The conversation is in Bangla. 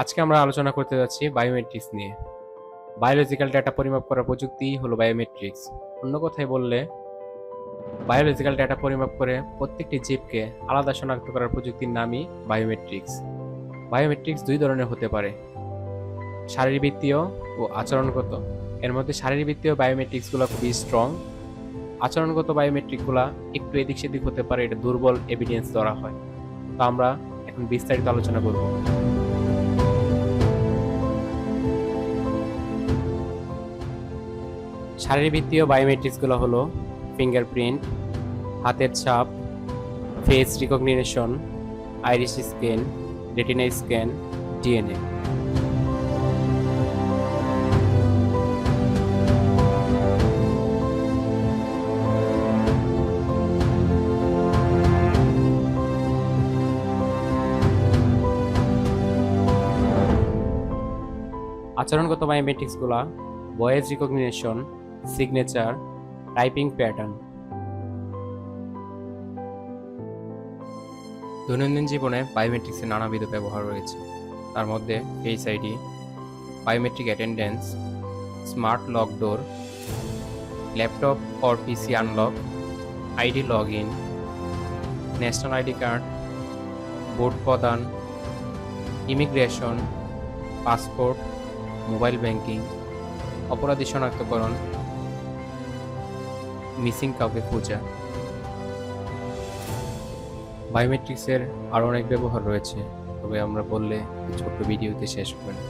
আজকে আমরা আলোচনা করতে যাচ্ছি বায়োমেট্রিক্স নিয়ে। বায়োলজিক্যাল ডেটা পরিমাপ করার প্রযুক্তি হলো বায়োমেট্রিক্স অন্য কথায় বললে বায়োলজিক্যাল ডেটা পরিমাপ করে প্রত্যেকটি জীবকে আলাদা শনাক্ত করার প্রযুক্তির নামই বায়োমেট্রিক্স বায়োমেট্রিক্স দুই ধরনের হতে পারে। শারীরবৃত্তীয় ও আচরণগত। এর মধ্যে শারীরবৃত্তীয় বায়োমেট্রিক্সগুলো খুবই স্ট্রং আচরণগত বায়োমেট্রিকগুলো একটু এদিক সেদিক হতে পারে, এটা দুর্বল এভিডেন্স ধরা হয়। তো আমরা এখন বিস্তারিত আলোচনা করব। শারীরবৃত্তীয় বায়োমেট্রিক্সগুলো হলো ফিঙ্গারপ্রিন্ট, হাতের ছাপ, face recognition, iris scan retina scan, DNA. আচরণগত বায়োমেট্রিক্সগুলো voice recognition signature typing pattern. দৈনন্দিন জীবনে বায়োমেট্রিক্সের নানাবিধ ব্যবহার রয়েছে। তার মধ্যে face ID biometric attendance smart lock door laptop or PC unlock ID log in national ID card vote প্রদান ইমিগ্রেশন পাসপোর্ট মোবাইল ব্যাংকিং অপরাধী শনাক্তকরণ মিসিং কাউকে খোঁজা। বায়োমেট্রিক্সের আরও অনেক ব্যবহার রয়েছে, তবে আমরা বললে ছোট্ট ভিডিওতে শেষ না।